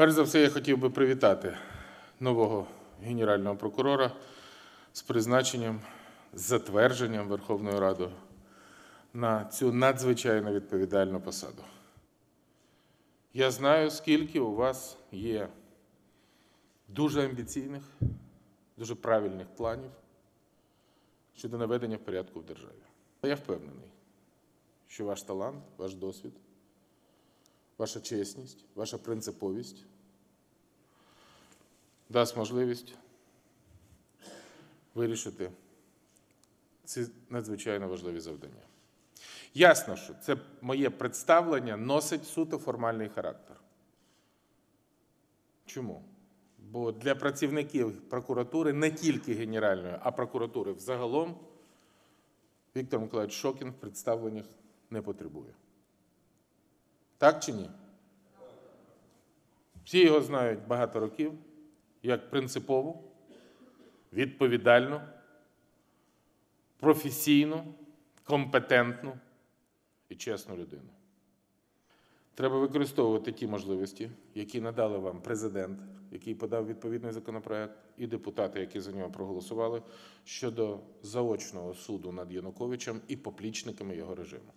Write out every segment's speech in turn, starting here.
Перш за все, я хотів би привітати нового генерального прокурора з призначенням, з затвердженням Верховною Радою на цю надзвичайно відповідальну посаду. Я знаю, скільки у вас є дуже амбіційних, дуже правильних планів щодо наведення порядку в державі. Я впевнений, що ваш талант, ваш досвід, ваша чесність, ваша принциповість дасть можливість вирішити ці надзвичайно важливі завдання. Ясно, що це моє представлення носить суто формальний характер. Чому? Бо для працівників прокуратури, не тільки Генеральної, а прокуратури взагалом, Віктор Миколаївич Шокін в представленнях не потребує. Так чи ні? Всі його знають багато років як принципову, відповідальну, професійну, компетентну і чесну людину. Треба використовувати ті можливості, які надали вам президент, який подав відповідний законопроект, і депутати, які за нього проголосували, щодо заочного суду над Януковичем і поплічниками його режиму.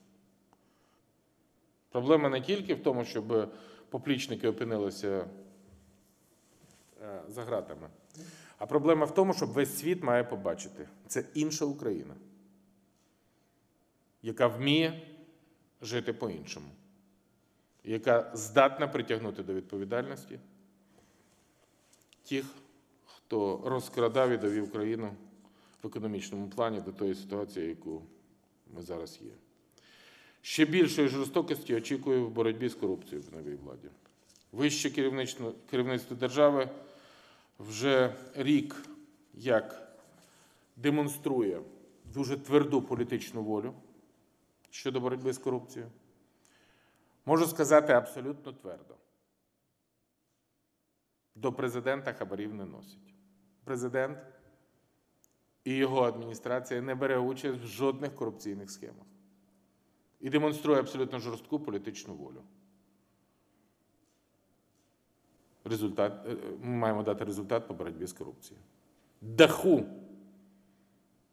Проблема не тільки в тому, щоб поплічники опинилися е, за ґратами, а проблема в тому, щоб весь світ має побачити. Це інша Україна, яка вміє жити по-іншому, яка здатна притягнути до відповідальності тих, хто розкрадав і довів країну в економічному плані до тої ситуації, яку ми зараз є. Ще більшої жорстокості очікую в боротьбі з корупцією в новій владі. Вище керівництво держави вже рік як демонструє дуже тверду політичну волю щодо боротьби з корупцією. Можу сказати абсолютно твердо. До президента хабарів не носить. Президент і його адміністрація не бере участь в жодних корупційних схемах і демонструє абсолютно жорстку політичну волю. Результат, е, ми маємо дати результат по боротьбі з корупцією. Даху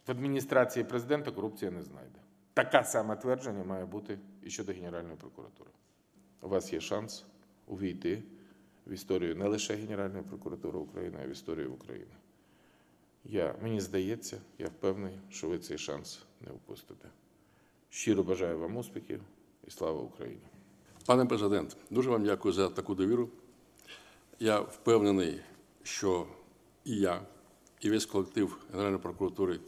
в адміністрації президента корупція не знайде. Таке саме твердження має бути і щодо Генеральної прокуратури. У вас є шанс увійти в історію не лише Генеральної прокуратури України, а в історію України. Я, Мені здається, я впевнений, що ви цей шанс не впустите. Щиро бажаю вам успіхів і слава Україні! Пане президент, дуже вам дякую за таку довіру. Я впевнений, що і я, і весь колектив Генеральної прокуратури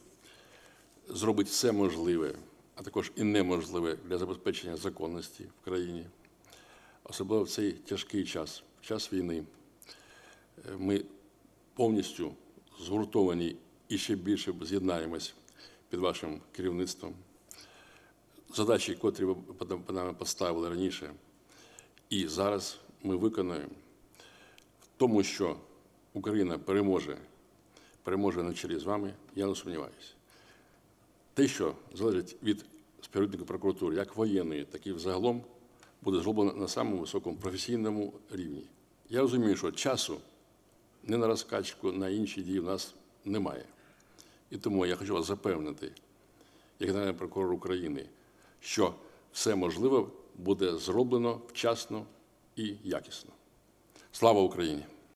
зробить все можливе, а також і неможливе для забезпечення законності в країні, особливо в цей тяжкий час, в час війни. Е, Ми повністю згуртовані і ще більше з'єднаємось під вашим керівництвом. Задачі, котрі ви нами поставили раніше, і зараз ми виконуємо в тому, що Україна переможе, переможе на чолі з вами, я не сумніваюся. Те, що залежить від співробітника прокуратури, як воєнної, так і взагалом, буде зроблено на самому високому професійному рівні. Я розумію, що часу не на розкачку, на інші дії в нас немає. І тому я хочу вас запевнити, як Генеральний прокурор України, що все можливе буде зроблено вчасно і якісно. Слава Україні!